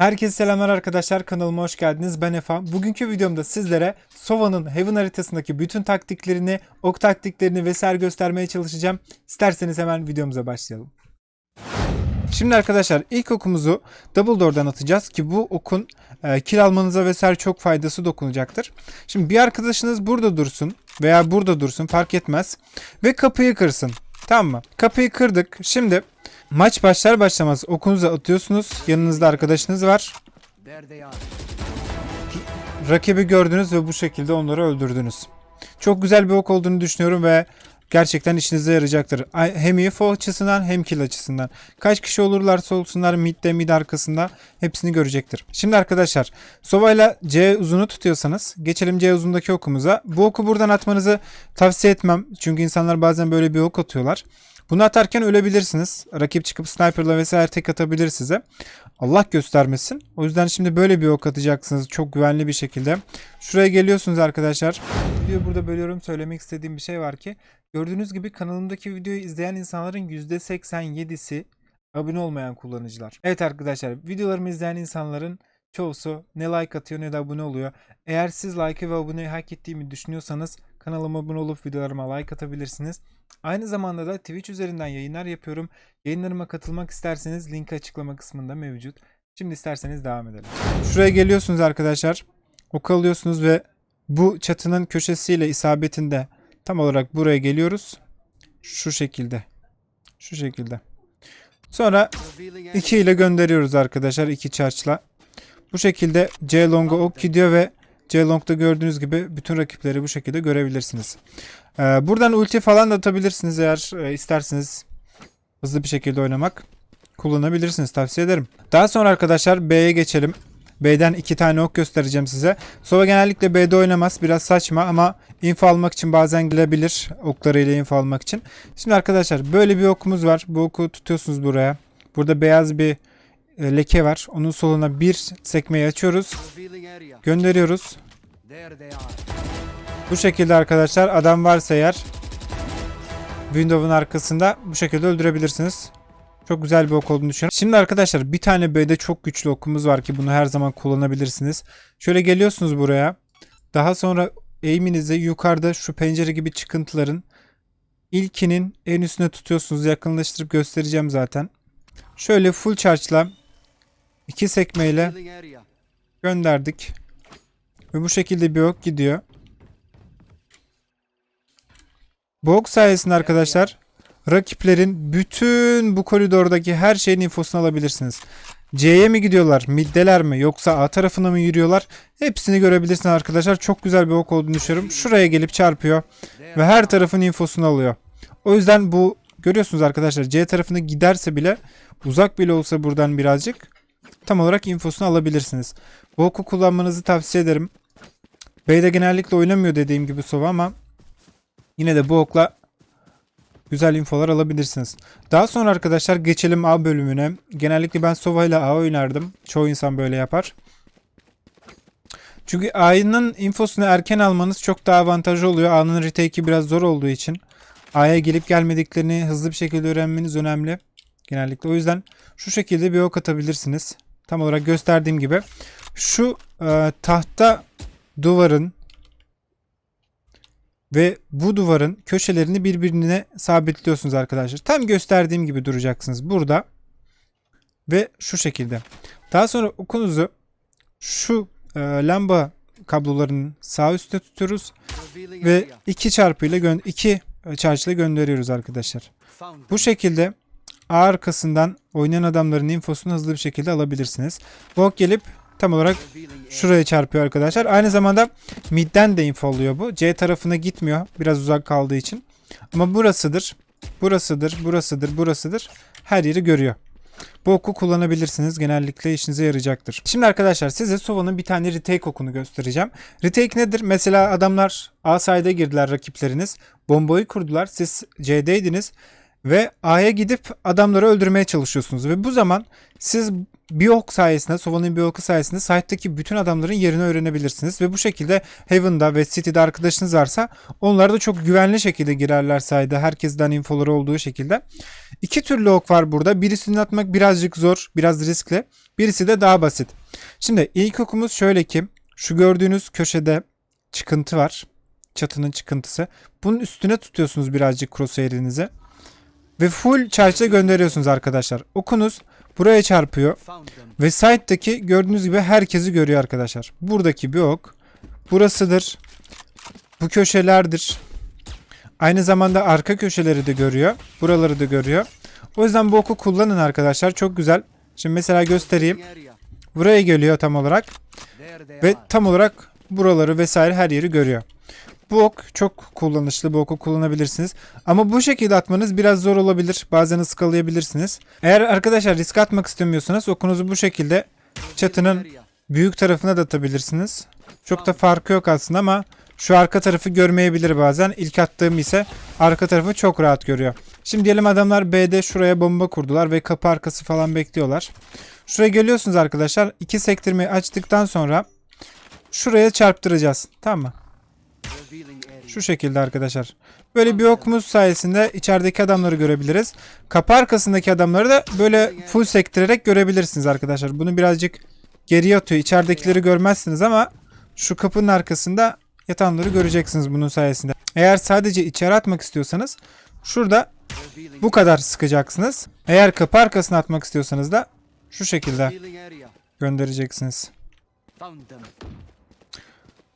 Herkese selamlar arkadaşlar kanalıma hoş geldiniz ben Efa. Bugünkü videomda sizlere Sova'nın Heaven haritasındaki bütün taktiklerini, ok taktiklerini vesaire göstermeye çalışacağım. İsterseniz hemen videomuza başlayalım. Şimdi arkadaşlar ilk okumuzu Double Door'dan atacağız ki bu okun e, kill almanıza vesaire çok faydası dokunacaktır. Şimdi bir arkadaşınız burada dursun veya burada dursun fark etmez ve kapıyı kırsın. Tamam mı? Kapıyı kırdık. Şimdi maç başlar başlamaz okunuzu atıyorsunuz. Yanınızda arkadaşınız var. Rakibi gördünüz ve bu şekilde onları öldürdünüz. Çok güzel bir ok olduğunu düşünüyorum ve gerçekten işinize yarayacaktır. Ay- Hem info açısından hem kill açısından. Kaç kişi olurlarsa olsunlar midde mid arkasında hepsini görecektir. Şimdi arkadaşlar Sova'yla C uzunu tutuyorsanız geçelim C uzundaki okumuza. Bu oku buradan atmanızı tavsiye etmem. Çünkü insanlar bazen böyle bir ok atıyorlar. Bunu atarken ölebilirsiniz. Rakip çıkıp sniperla vesaire tek atabilir size. Allah göstermesin. O yüzden şimdi böyle bir ok atacaksınız çok güvenli bir şekilde. Şuraya geliyorsunuz arkadaşlar. Videoyu burada bölüyorum. Söylemek istediğim bir şey var ki. Gördüğünüz gibi kanalımdaki videoyu izleyen insanların %87'si abone olmayan kullanıcılar. Evet arkadaşlar videolarımı izleyen insanların çoğusu ne like atıyor ne de abone oluyor. Eğer siz like ve aboneyi hak ettiğimi düşünüyorsanız kanalıma abone olup videolarıma like atabilirsiniz. Aynı zamanda da Twitch üzerinden yayınlar yapıyorum. Yayınlarıma katılmak isterseniz link açıklama kısmında mevcut. Şimdi isterseniz devam edelim. Şuraya geliyorsunuz arkadaşlar. Ok alıyorsunuz ve bu çatının köşesiyle isabetinde tam olarak buraya geliyoruz. Şu şekilde. Şu şekilde. Sonra Revealing 2 ile gönderiyoruz arkadaşlar. 2 charge'la. Bu şekilde C long'a ok gidiyor ve C long'da gördüğünüz gibi bütün rakipleri bu şekilde görebilirsiniz. Ee, buradan ulti falan da atabilirsiniz eğer e, isterseniz hızlı bir şekilde oynamak kullanabilirsiniz tavsiye ederim. Daha sonra arkadaşlar B'ye geçelim. B'den iki tane ok göstereceğim size. Sova genellikle B'de oynamaz. Biraz saçma ama info almak için bazen gelebilir. Oklarıyla info almak için. Şimdi arkadaşlar böyle bir okumuz var. Bu oku tutuyorsunuz buraya. Burada beyaz bir leke var. Onun soluna bir sekmeyi açıyoruz. Gönderiyoruz. Bu şekilde arkadaşlar adam varsa eğer Windows'un arkasında bu şekilde öldürebilirsiniz. Çok güzel bir ok olduğunu düşünüyorum. Şimdi arkadaşlar bir tane B'de çok güçlü okumuz var ki bunu her zaman kullanabilirsiniz. Şöyle geliyorsunuz buraya. Daha sonra aim'inizi yukarıda şu pencere gibi çıkıntıların ilkinin en üstüne tutuyorsunuz. Yakınlaştırıp göstereceğim zaten. Şöyle full charge'la iki sekmeyle gönderdik. Ve bu şekilde bir ok gidiyor. Bu ok sayesinde arkadaşlar rakiplerin bütün bu koridordaki her şeyin infosunu alabilirsiniz. C'ye mi gidiyorlar, middeler mi yoksa A tarafına mı yürüyorlar? Hepsini görebilirsiniz arkadaşlar. Çok güzel bir ok olduğunu düşünüyorum. Şuraya gelip çarpıyor ve her tarafın infosunu alıyor. O yüzden bu görüyorsunuz arkadaşlar C tarafına giderse bile uzak bile olsa buradan birazcık tam olarak infosunu alabilirsiniz. Bu oku kullanmanızı tavsiye ederim. B'de genellikle oynamıyor dediğim gibi Sova ama yine de bu okla güzel infolar alabilirsiniz. Daha sonra arkadaşlar geçelim A bölümüne. Genellikle ben Sova ile A oynardım. Çoğu insan böyle yapar. Çünkü A'nın infosunu erken almanız çok daha avantajlı oluyor. A'nın retake'i biraz zor olduğu için. A'ya gelip gelmediklerini hızlı bir şekilde öğrenmeniz önemli. Genellikle. O yüzden şu şekilde bir ok atabilirsiniz. Tam olarak gösterdiğim gibi. Şu e, tahta duvarın ve bu duvarın köşelerini birbirine sabitliyorsunuz arkadaşlar. Tam gösterdiğim gibi duracaksınız burada. Ve şu şekilde. Daha sonra okunuzu şu e, lamba kablolarının sağ üstte tutuyoruz ve area. iki çarpıyla gö- iki charge ile gönderiyoruz arkadaşlar. Bu şekilde arkasından oynayan adamların infosunu hızlı bir şekilde alabilirsiniz. Ok gelip tam olarak şuraya çarpıyor arkadaşlar. Aynı zamanda midden de info alıyor bu. C tarafına gitmiyor biraz uzak kaldığı için. Ama burasıdır, burasıdır, burasıdır, burasıdır. Her yeri görüyor. Bu oku kullanabilirsiniz. Genellikle işinize yarayacaktır. Şimdi arkadaşlar size Sova'nın bir tane retake okunu göstereceğim. Retake nedir? Mesela adamlar A side'e girdiler rakipleriniz. Bombayı kurdular. Siz C'deydiniz. Ve A'ya gidip adamları öldürmeye çalışıyorsunuz. Ve bu zaman siz bir ok sayesinde, Sova'nın bir oku sayesinde site'daki bütün adamların yerini öğrenebilirsiniz. Ve bu şekilde Heaven'da ve City'de arkadaşınız varsa onlar da çok güvenli şekilde girerler sayda. Herkesten infoları olduğu şekilde. İki türlü ok var burada. Birisini atmak birazcık zor, biraz riskli. Birisi de daha basit. Şimdi ilk okumuz şöyle ki şu gördüğünüz köşede çıkıntı var. Çatının çıkıntısı. Bunun üstüne tutuyorsunuz birazcık crosshair'inizi. Ve full charge'la gönderiyorsunuz arkadaşlar. Okunuz buraya çarpıyor. Ve site'daki gördüğünüz gibi herkesi görüyor arkadaşlar. Buradaki bir ok. Burasıdır. Bu köşelerdir. Aynı zamanda arka köşeleri de görüyor. Buraları da görüyor. O yüzden bu oku kullanın arkadaşlar. Çok güzel. Şimdi mesela göstereyim. Buraya geliyor tam olarak. Ve tam olarak buraları vesaire her yeri görüyor. Bu ok çok kullanışlı. Bu oku kullanabilirsiniz. Ama bu şekilde atmanız biraz zor olabilir. Bazen ıskalayabilirsiniz. Eğer arkadaşlar risk atmak istemiyorsanız okunuzu bu şekilde çatının büyük tarafına da atabilirsiniz. Çok da farkı yok aslında ama şu arka tarafı görmeyebilir bazen. İlk attığım ise arka tarafı çok rahat görüyor. Şimdi diyelim adamlar B'de şuraya bomba kurdular ve kapı arkası falan bekliyorlar. Şuraya geliyorsunuz arkadaşlar. İki sektirmeyi açtıktan sonra şuraya çarptıracağız. Tamam mı? Şu şekilde arkadaşlar. Böyle bir okumuz sayesinde içerideki adamları görebiliriz. Kapı arkasındaki adamları da böyle full sektirerek görebilirsiniz arkadaşlar. Bunu birazcık geriye atıyor. İçeridekileri görmezsiniz ama şu kapının arkasında yatanları göreceksiniz bunun sayesinde. Eğer sadece içeri atmak istiyorsanız şurada bu kadar sıkacaksınız. Eğer kapı arkasına atmak istiyorsanız da şu şekilde göndereceksiniz.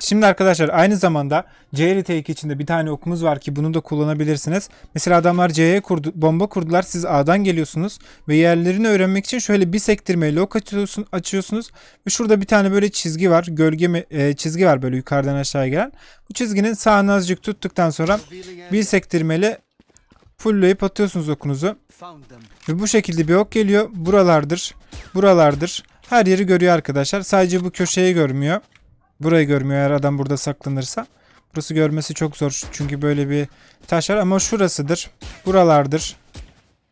Şimdi arkadaşlar aynı zamanda C retake içinde bir tane okumuz var ki bunu da kullanabilirsiniz. Mesela adamlar C'ye kurdu, bomba kurdular. Siz A'dan geliyorsunuz ve yerlerini öğrenmek için şöyle bir sektirmeyle ok açıyorsun, açıyorsunuz. Ve şurada bir tane böyle çizgi var. Gölge mi, e, çizgi var böyle yukarıdan aşağıya gelen. Bu çizginin sağını azıcık tuttuktan sonra bir sektirmeyle fullleyip atıyorsunuz okunuzu. Ve bu şekilde bir ok geliyor. Buralardır. Buralardır. Her yeri görüyor arkadaşlar. Sadece bu köşeyi görmüyor. Burayı görmüyor eğer adam burada saklanırsa. Burası görmesi çok zor. Çünkü böyle bir taş var ama şurasıdır. Buralardır.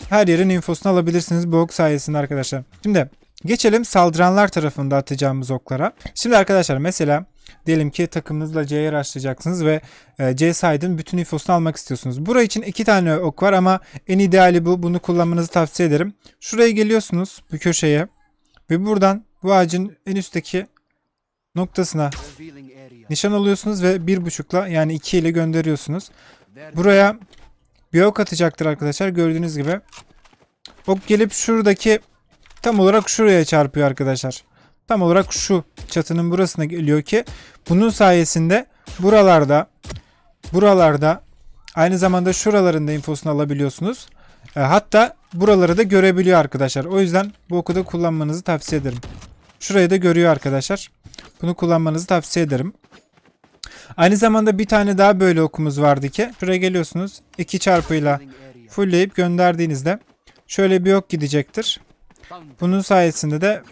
Her yerin infosunu alabilirsiniz bu ok sayesinde arkadaşlar. Şimdi geçelim saldıranlar tarafında atacağımız oklara. Şimdi arkadaşlar mesela diyelim ki takımınızla C'ye başlayacaksınız ve e, C side'ın bütün infosunu almak istiyorsunuz. Buraya için iki tane ok var ama en ideali bu. Bunu kullanmanızı tavsiye ederim. Şuraya geliyorsunuz bu köşeye ve buradan bu ağacın en üstteki noktasına nişan alıyorsunuz ve bir buçukla yani iki ile gönderiyorsunuz. Buraya bir ok atacaktır arkadaşlar gördüğünüz gibi. Ok gelip şuradaki tam olarak şuraya çarpıyor arkadaşlar. Tam olarak şu çatının burasına geliyor ki bunun sayesinde buralarda buralarda aynı zamanda şuralarında infosunu alabiliyorsunuz. E, hatta buraları da görebiliyor arkadaşlar. O yüzden bu oku da kullanmanızı tavsiye ederim. Şurayı da görüyor arkadaşlar. Bunu kullanmanızı tavsiye ederim. Aynı zamanda bir tane daha böyle okumuz vardı ki. Şuraya geliyorsunuz. 2 çarpıyla fullleyip gönderdiğinizde şöyle bir ok gidecektir. Bunun sayesinde de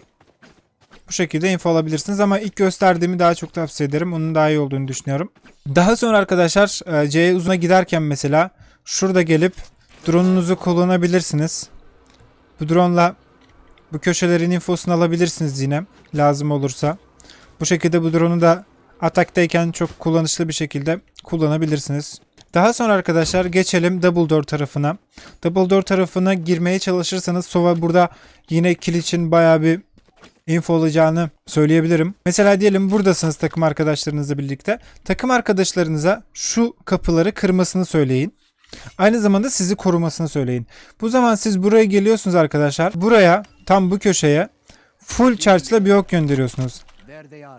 bu şekilde info alabilirsiniz ama ilk gösterdiğimi daha çok tavsiye ederim. Onun daha iyi olduğunu düşünüyorum. Daha sonra arkadaşlar e, C uzuna giderken mesela şurada gelip drone'unuzu kullanabilirsiniz. Bu drone'la bu köşelerin infosunu alabilirsiniz yine lazım olursa. Bu şekilde bu drone'u da ataktayken çok kullanışlı bir şekilde kullanabilirsiniz. Daha sonra arkadaşlar geçelim Double Door tarafına. Double Door tarafına girmeye çalışırsanız Sova burada yine kill için bayağı bir info olacağını söyleyebilirim. Mesela diyelim buradasınız takım arkadaşlarınızla birlikte. Takım arkadaşlarınıza şu kapıları kırmasını söyleyin. Aynı zamanda sizi korumasını söyleyin. Bu zaman siz buraya geliyorsunuz arkadaşlar. Buraya tam bu köşeye full charge'la bir ok gönderiyorsunuz.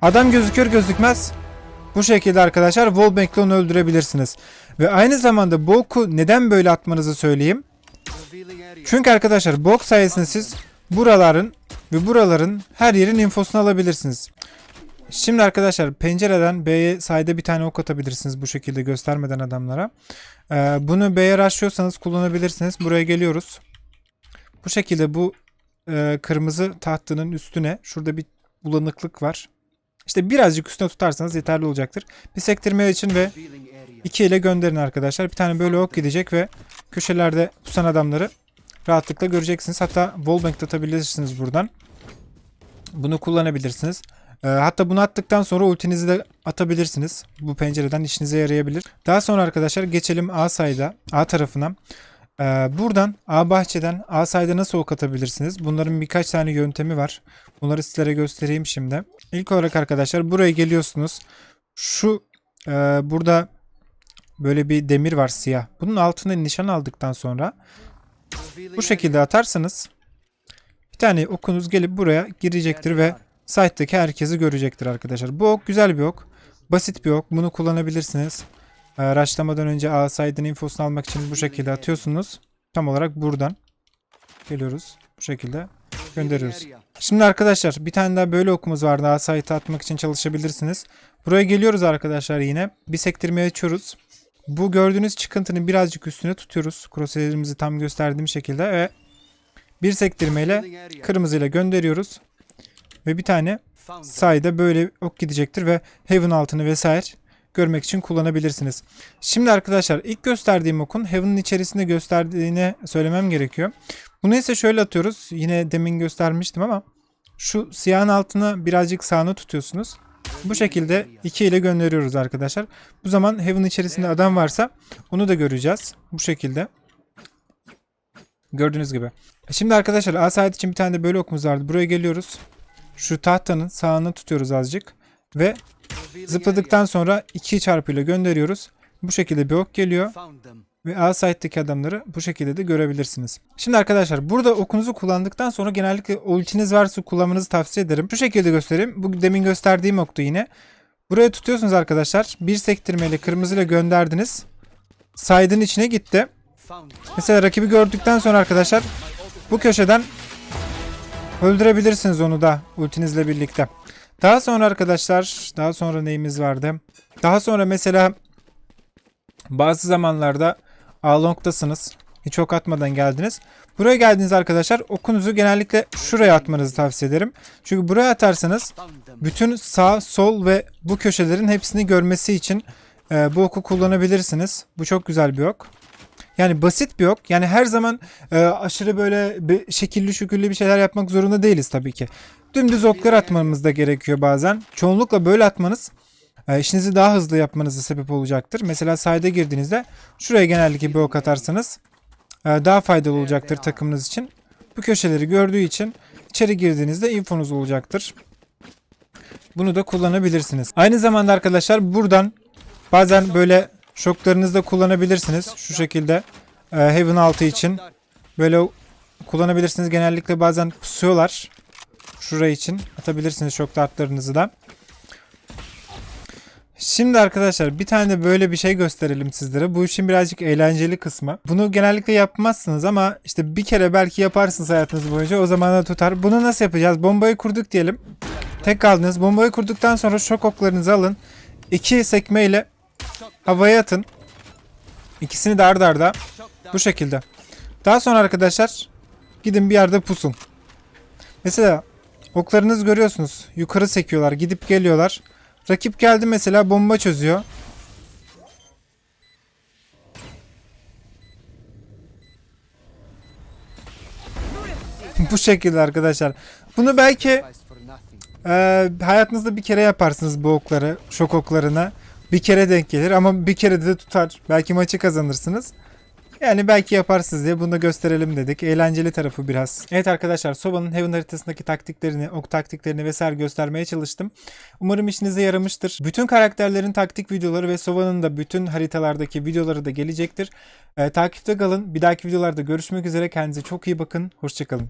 Adam gözükür gözükmez. Bu şekilde arkadaşlar wallbank'le onu öldürebilirsiniz. Ve aynı zamanda bu oku neden böyle atmanızı söyleyeyim. Çünkü arkadaşlar bu ok sayesinde siz buraların ve buraların her yerin infosunu alabilirsiniz. Şimdi arkadaşlar pencereden B'ye sayede bir tane ok atabilirsiniz bu şekilde göstermeden adamlara. Ee, bunu B'ye rushlıyorsanız kullanabilirsiniz. Buraya geliyoruz. Bu şekilde bu e, kırmızı tahtının üstüne şurada bir bulanıklık var. İşte birazcık üstüne tutarsanız yeterli olacaktır. Bir sektirme için ve. 2 ile gönderin arkadaşlar. Bir tane böyle ok gidecek ve köşelerde pusan adamları rahatlıkla göreceksiniz. Hatta wallbang atabilirsiniz buradan. Bunu kullanabilirsiniz. Ee, hatta bunu attıktan sonra ultinizi de atabilirsiniz. Bu pencereden işinize yarayabilir. Daha sonra arkadaşlar geçelim A sayda, A tarafına. Ee, buradan A bahçeden A sayda nasıl ok atabilirsiniz? Bunların birkaç tane yöntemi var. Bunları sizlere göstereyim şimdi. İlk olarak arkadaşlar buraya geliyorsunuz. Şu e, burada böyle bir demir var siyah. Bunun altına nişan aldıktan sonra bu şekilde atarsanız bir tane okunuz gelip buraya girecektir ve site'daki herkesi görecektir arkadaşlar. Bu ok güzel bir ok. Basit bir ok. Bunu kullanabilirsiniz. Ee, Raşlamadan önce A site'ın infosunu almak için bu şekilde atıyorsunuz. Tam olarak buradan geliyoruz. Bu şekilde. Gönderiyoruz. Şimdi arkadaşlar bir tane daha böyle okumuz vardı. A site'e atmak için çalışabilirsiniz. Buraya geliyoruz arkadaşlar yine. Bir sektirmeyi açıyoruz. Bu gördüğünüz çıkıntının birazcık üstüne tutuyoruz. Crosshair'imizi tam gösterdiğim şekilde ve bir sektirmeyle kırmızıyla gönderiyoruz. Ve bir tane sayda böyle ok gidecektir ve Heaven altını vesaire görmek için kullanabilirsiniz. Şimdi arkadaşlar ilk gösterdiğim okun Heaven'ın içerisinde gösterdiğini söylemem gerekiyor. Bunu ise şöyle atıyoruz. Yine demin göstermiştim ama şu siyahın altına birazcık sağını tutuyorsunuz. Bu şekilde 2 ile gönderiyoruz arkadaşlar. Bu zaman Heaven içerisinde adam varsa onu da göreceğiz. Bu şekilde. Gördüğünüz gibi. Şimdi arkadaşlar A side için bir tane de böyle okumuz vardı. Buraya geliyoruz. Şu tahtanın sağını tutuyoruz azıcık. Ve zıpladıktan sonra 2 çarpıyla gönderiyoruz. Bu şekilde bir ok geliyor. Ve A site'deki adamları bu şekilde de görebilirsiniz. Şimdi arkadaşlar burada okunuzu kullandıktan sonra genellikle ultiniz varsa kullanmanızı tavsiye ederim. Şu şekilde göstereyim. Bu demin gösterdiğim oktu yine. Buraya tutuyorsunuz arkadaşlar. Bir sektirmeyle kırmızıyla gönderdiniz. Side'ın içine gitti. Mesela rakibi gördükten sonra arkadaşlar bu köşeden öldürebilirsiniz onu da ultinizle birlikte. Daha sonra arkadaşlar daha sonra neyimiz vardı? Daha sonra mesela bazı zamanlarda A-Long'dasınız. Hiç ok atmadan geldiniz. Buraya geldiğiniz arkadaşlar okunuzu genellikle şuraya atmanızı tavsiye ederim. Çünkü buraya atarsanız bütün sağ, sol ve bu köşelerin hepsini görmesi için e, bu oku kullanabilirsiniz. Bu çok güzel bir ok. Yani basit bir ok. Yani her zaman e, aşırı böyle bir şekilli şükürlü bir şeyler yapmak zorunda değiliz tabii ki. Dümdüz oklar atmamız da gerekiyor bazen. Çoğunlukla böyle atmanız e, işinizi daha hızlı yapmanıza sebep olacaktır. Mesela sayda girdiğinizde şuraya genellikle bir ok atarsanız e, daha faydalı olacaktır takımınız için. Bu köşeleri gördüğü için içeri girdiğinizde infonuz olacaktır. Bunu da kullanabilirsiniz. Aynı zamanda arkadaşlar buradan bazen böyle şoklarınızı da kullanabilirsiniz. Şu şekilde e, Heaven altı için böyle kullanabilirsiniz. Genellikle bazen pusuyorlar. Şuraya için atabilirsiniz şok dartlarınızı da. Şimdi arkadaşlar bir tane de böyle bir şey gösterelim sizlere. Bu işin birazcık eğlenceli kısmı. Bunu genellikle yapmazsınız ama işte bir kere belki yaparsınız hayatınız boyunca o zaman da tutar. Bunu nasıl yapacağız? Bombayı kurduk diyelim. Tek kaldınız. Bombayı kurduktan sonra şok oklarınızı alın. İki sekmeyle havaya atın. İkisini de arda arda. Bu şekilde. Daha sonra arkadaşlar gidin bir yerde pusun. Mesela oklarınızı görüyorsunuz. Yukarı sekiyorlar. Gidip geliyorlar. Rakip geldi mesela bomba çözüyor. Bu şekilde arkadaşlar. Bunu belki ee, hayatınızda bir kere yaparsınız bu okları, şok oklarını. Bir kere denk gelir ama bir kere de tutar. Belki maçı kazanırsınız. Yani belki yaparsınız diye bunu da gösterelim dedik. Eğlenceli tarafı biraz. Evet arkadaşlar Soba'nın Heaven haritasındaki taktiklerini, ok taktiklerini vesaire göstermeye çalıştım. Umarım işinize yaramıştır. Bütün karakterlerin taktik videoları ve Soba'nın da bütün haritalardaki videoları da gelecektir. Ee, takipte kalın. Bir dahaki videolarda görüşmek üzere. Kendinize çok iyi bakın. Hoşçakalın.